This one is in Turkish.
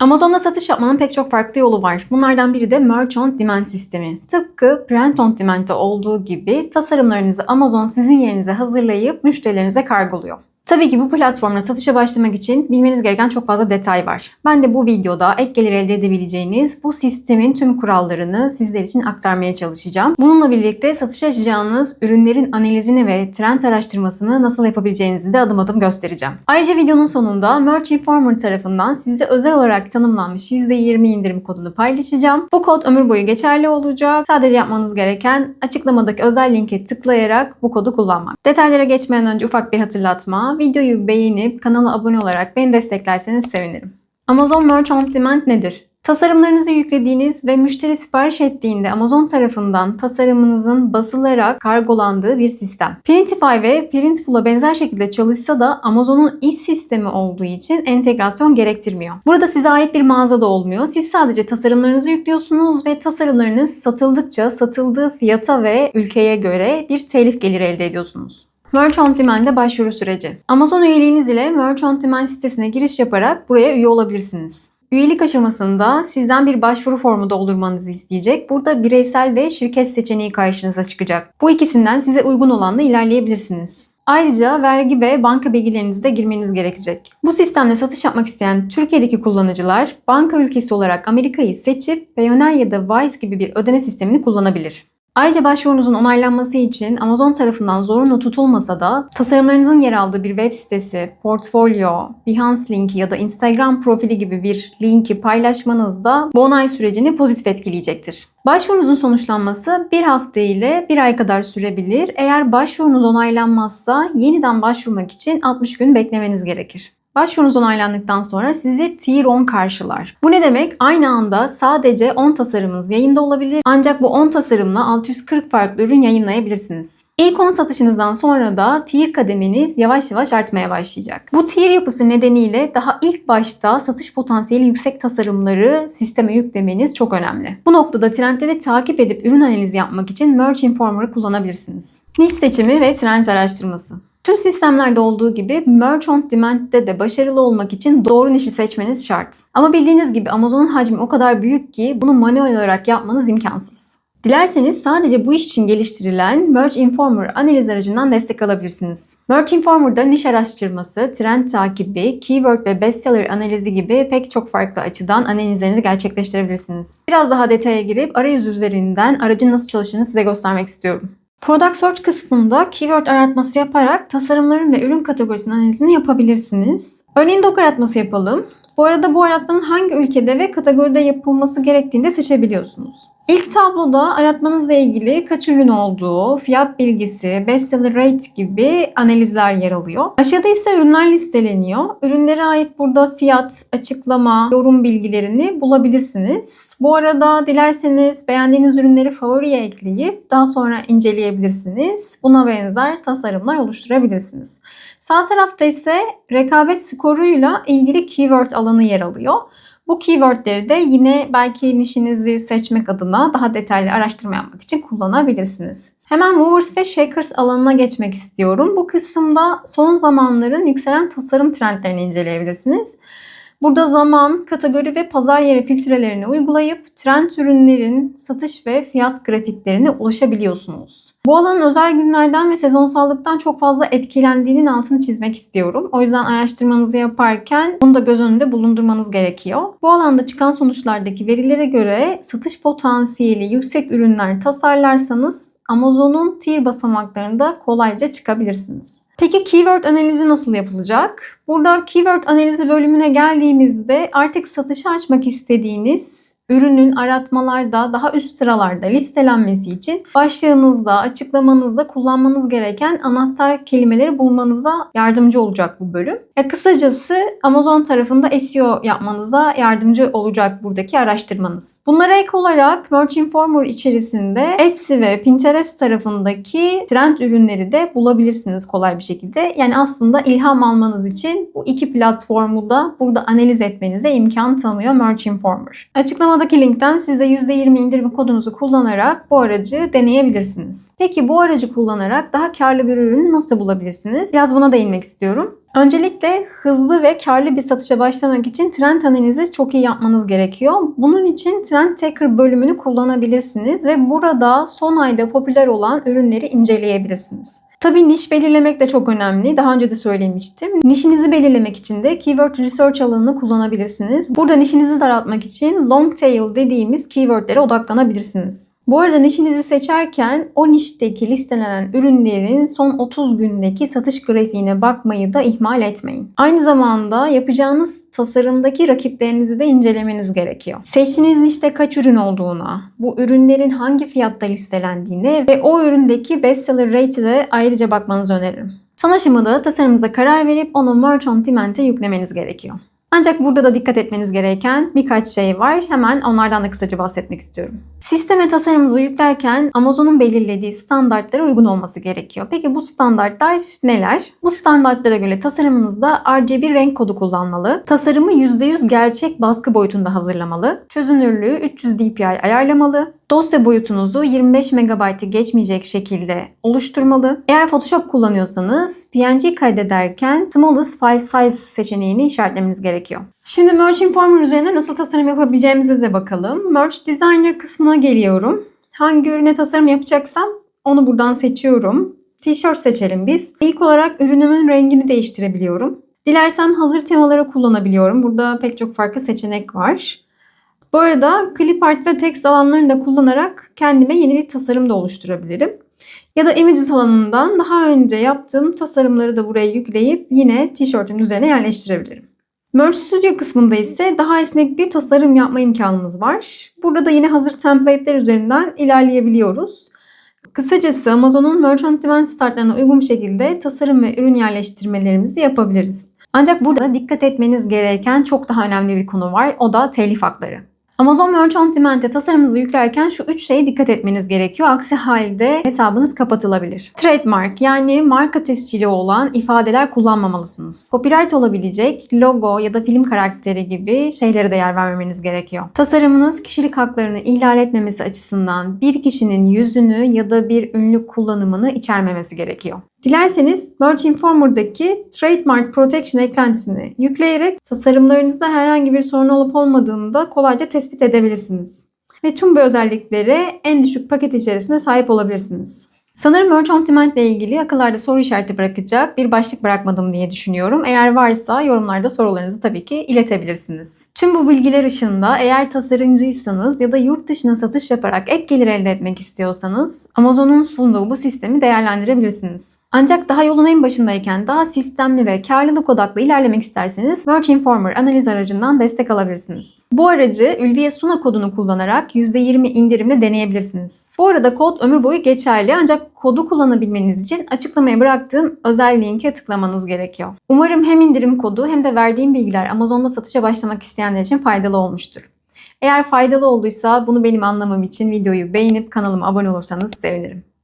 Amazon'da satış yapmanın pek çok farklı yolu var. Bunlardan biri de Merch on Demand sistemi. Tıpkı Print on Demand'de olduğu gibi tasarımlarınızı Amazon sizin yerinize hazırlayıp müşterilerinize kargoluyor. Tabii ki bu platformla satışa başlamak için bilmeniz gereken çok fazla detay var. Ben de bu videoda ek gelir elde edebileceğiniz bu sistemin tüm kurallarını sizler için aktarmaya çalışacağım. Bununla birlikte satışa açacağınız ürünlerin analizini ve trend araştırmasını nasıl yapabileceğinizi de adım adım göstereceğim. Ayrıca videonun sonunda Merch Informer tarafından size özel olarak tanımlanmış %20 indirim kodunu paylaşacağım. Bu kod ömür boyu geçerli olacak. Sadece yapmanız gereken açıklamadaki özel linke tıklayarak bu kodu kullanmak. Detaylara geçmeden önce ufak bir hatırlatma. Videoyu beğenip kanala abone olarak beni desteklerseniz sevinirim. Amazon Merch On Demand nedir? Tasarımlarınızı yüklediğiniz ve müşteri sipariş ettiğinde Amazon tarafından tasarımınızın basılarak kargolandığı bir sistem. Printify ve Printful'a benzer şekilde çalışsa da Amazon'un iş sistemi olduğu için entegrasyon gerektirmiyor. Burada size ait bir mağaza da olmuyor. Siz sadece tasarımlarınızı yüklüyorsunuz ve tasarımlarınız satıldıkça satıldığı fiyata ve ülkeye göre bir telif geliri elde ediyorsunuz. Merch On Demand'e başvuru süreci. Amazon üyeliğiniz ile Merch On Demand sitesine giriş yaparak buraya üye olabilirsiniz. Üyelik aşamasında sizden bir başvuru formu doldurmanızı isteyecek. Burada bireysel ve şirket seçeneği karşınıza çıkacak. Bu ikisinden size uygun olanla ilerleyebilirsiniz. Ayrıca vergi ve banka bilgilerinizi de girmeniz gerekecek. Bu sistemle satış yapmak isteyen Türkiye'deki kullanıcılar banka ülkesi olarak Amerika'yı seçip Payoneer ya da Wise gibi bir ödeme sistemini kullanabilir. Ayrıca başvurunuzun onaylanması için Amazon tarafından zorunlu tutulmasa da tasarımlarınızın yer aldığı bir web sitesi, portfolyo, Behance linki ya da Instagram profili gibi bir linki paylaşmanız da bu onay sürecini pozitif etkileyecektir. Başvurunuzun sonuçlanması bir hafta ile bir ay kadar sürebilir. Eğer başvurunuz onaylanmazsa yeniden başvurmak için 60 gün beklemeniz gerekir. Başvurunuz onaylandıktan sonra sizi Tier 10 karşılar. Bu ne demek? Aynı anda sadece 10 tasarımınız yayında olabilir. Ancak bu 10 tasarımla 640 farklı ürün yayınlayabilirsiniz. İlk 10 satışınızdan sonra da tier kademeniz yavaş yavaş artmaya başlayacak. Bu tier yapısı nedeniyle daha ilk başta satış potansiyeli yüksek tasarımları sisteme yüklemeniz çok önemli. Bu noktada trendleri takip edip ürün analizi yapmak için Merch Informer'ı kullanabilirsiniz. Niş seçimi ve trend araştırması. Tüm sistemlerde olduğu gibi Merch on Demand'de de başarılı olmak için doğru nişi seçmeniz şart. Ama bildiğiniz gibi Amazon'un hacmi o kadar büyük ki bunu manuel olarak yapmanız imkansız. Dilerseniz sadece bu iş için geliştirilen Merch Informer analiz aracından destek alabilirsiniz. Merch Informer'da niş araştırması, trend takibi, keyword ve bestseller analizi gibi pek çok farklı açıdan analizlerinizi gerçekleştirebilirsiniz. Biraz daha detaya girip arayüz üzerinden aracın nasıl çalıştığını size göstermek istiyorum. Product Search kısmında keyword aratması yaparak tasarımların ve ürün kategorisinin analizini yapabilirsiniz. Örneğin doku aratması yapalım. Bu arada bu aratmanın hangi ülkede ve kategoride yapılması gerektiğini de seçebiliyorsunuz. İlk tabloda aratmanızla ilgili kaç ürün olduğu, fiyat bilgisi, bestseller rate gibi analizler yer alıyor. Aşağıda ise ürünler listeleniyor. Ürünlere ait burada fiyat, açıklama, yorum bilgilerini bulabilirsiniz. Bu arada dilerseniz beğendiğiniz ürünleri favoriye ekleyip daha sonra inceleyebilirsiniz. Buna benzer tasarımlar oluşturabilirsiniz. Sağ tarafta ise rekabet skoruyla ilgili keyword alanı yer alıyor. Bu keywordleri de yine belki nişinizi seçmek adına daha detaylı araştırma yapmak için kullanabilirsiniz. Hemen Movers ve Shakers alanına geçmek istiyorum. Bu kısımda son zamanların yükselen tasarım trendlerini inceleyebilirsiniz. Burada zaman, kategori ve pazar yeri filtrelerini uygulayıp trend ürünlerin satış ve fiyat grafiklerine ulaşabiliyorsunuz. Bu alanın özel günlerden ve sezonsallıktan çok fazla etkilendiğinin altını çizmek istiyorum. O yüzden araştırmanızı yaparken bunu da göz önünde bulundurmanız gerekiyor. Bu alanda çıkan sonuçlardaki verilere göre satış potansiyeli yüksek ürünler tasarlarsanız Amazon'un tier basamaklarında kolayca çıkabilirsiniz. Peki keyword analizi nasıl yapılacak? Burada keyword analizi bölümüne geldiğimizde artık satışa açmak istediğiniz ürünün aratmalarda daha üst sıralarda listelenmesi için başlığınızda, açıklamanızda kullanmanız gereken anahtar kelimeleri bulmanıza yardımcı olacak bu bölüm. Ya kısacası Amazon tarafında SEO yapmanıza yardımcı olacak buradaki araştırmanız. Bunlara ek olarak Merch Informer içerisinde Etsy ve Pinterest tarafındaki trend ürünleri de bulabilirsiniz kolay bir şekilde. Yani aslında ilham almanız için bu iki platformu da burada analiz etmenize imkan tanıyor Merch Informer. Açıklamadaki linkten siz de %20 indirim kodunuzu kullanarak bu aracı deneyebilirsiniz. Peki bu aracı kullanarak daha karlı bir ürünü nasıl bulabilirsiniz? Biraz buna değinmek istiyorum. Öncelikle hızlı ve karlı bir satışa başlamak için trend analizi çok iyi yapmanız gerekiyor. Bunun için Trend Tracker bölümünü kullanabilirsiniz ve burada son ayda popüler olan ürünleri inceleyebilirsiniz. Tabii niş belirlemek de çok önemli. Daha önce de söylemiştim. Nişinizi belirlemek için de Keyword Research alanını kullanabilirsiniz. Burada nişinizi daraltmak için Long Tail dediğimiz keywordlere odaklanabilirsiniz. Bu arada nişinizi seçerken o nişteki listelenen ürünlerin son 30 gündeki satış grafiğine bakmayı da ihmal etmeyin. Aynı zamanda yapacağınız tasarımdaki rakiplerinizi de incelemeniz gerekiyor. Seçtiğiniz nişte kaç ürün olduğuna, bu ürünlerin hangi fiyatta listelendiğine ve o üründeki bestseller rate'e de ayrıca bakmanızı öneririm. Son aşamada tasarımınıza karar verip onu Merch on Demand'e yüklemeniz gerekiyor. Ancak burada da dikkat etmeniz gereken birkaç şey var. Hemen onlardan da kısaca bahsetmek istiyorum. Sisteme tasarımınızı yüklerken Amazon'un belirlediği standartlara uygun olması gerekiyor. Peki bu standartlar neler? Bu standartlara göre tasarımınızda RGB renk kodu kullanmalı. Tasarımı %100 gerçek baskı boyutunda hazırlamalı. Çözünürlüğü 300 dpi ayarlamalı. Dosya boyutunuzu 25 MB'ı geçmeyecek şekilde oluşturmalı. Eğer Photoshop kullanıyorsanız PNG kaydederken Smallest File Size seçeneğini işaretlemeniz gerekiyor. Şimdi Merge Informer üzerine nasıl tasarım yapabileceğimize de bakalım. Merge Designer kısmına geliyorum. Hangi ürüne tasarım yapacaksam onu buradan seçiyorum. Tişört seçelim biz. İlk olarak ürünümün rengini değiştirebiliyorum. Dilersem hazır temaları kullanabiliyorum. Burada pek çok farklı seçenek var. Bu arada clip art ve text alanlarını da kullanarak kendime yeni bir tasarım da oluşturabilirim. Ya da images alanından daha önce yaptığım tasarımları da buraya yükleyip yine tişörtün üzerine yerleştirebilirim. Merge Studio kısmında ise daha esnek bir tasarım yapma imkanımız var. Burada da yine hazır template'ler üzerinden ilerleyebiliyoruz. Kısacası Amazon'un Merge on Demand startlarına uygun bir şekilde tasarım ve ürün yerleştirmelerimizi yapabiliriz. Ancak burada dikkat etmeniz gereken çok daha önemli bir konu var. O da telif hakları. Amazon Merch on tasarımınızı yüklerken şu üç şeye dikkat etmeniz gerekiyor. Aksi halde hesabınız kapatılabilir. Trademark yani marka tescili olan ifadeler kullanmamalısınız. Copyright olabilecek logo ya da film karakteri gibi şeylere de yer vermemeniz gerekiyor. Tasarımınız kişilik haklarını ihlal etmemesi açısından bir kişinin yüzünü ya da bir ünlü kullanımını içermemesi gerekiyor. Dilerseniz Merge Informer'daki Trademark Protection eklentisini yükleyerek tasarımlarınızda herhangi bir sorun olup olmadığını da kolayca tespit edebilirsiniz. Ve tüm bu özelliklere en düşük paket içerisinde sahip olabilirsiniz. Sanırım Merge on Demand ile ilgili akıllarda soru işareti bırakacak bir başlık bırakmadım diye düşünüyorum. Eğer varsa yorumlarda sorularınızı tabii ki iletebilirsiniz. Tüm bu bilgiler ışığında eğer tasarımcıysanız ya da yurt dışına satış yaparak ek gelir elde etmek istiyorsanız Amazon'un sunduğu bu sistemi değerlendirebilirsiniz. Ancak daha yolun en başındayken daha sistemli ve karlılık odaklı ilerlemek isterseniz Merch Informer analiz aracından destek alabilirsiniz. Bu aracı Ülviye Suna kodunu kullanarak %20 indirimle deneyebilirsiniz. Bu arada kod ömür boyu geçerli ancak kodu kullanabilmeniz için açıklamaya bıraktığım özel linke tıklamanız gerekiyor. Umarım hem indirim kodu hem de verdiğim bilgiler Amazon'da satışa başlamak isteyenler için faydalı olmuştur. Eğer faydalı olduysa bunu benim anlamam için videoyu beğenip kanalıma abone olursanız sevinirim.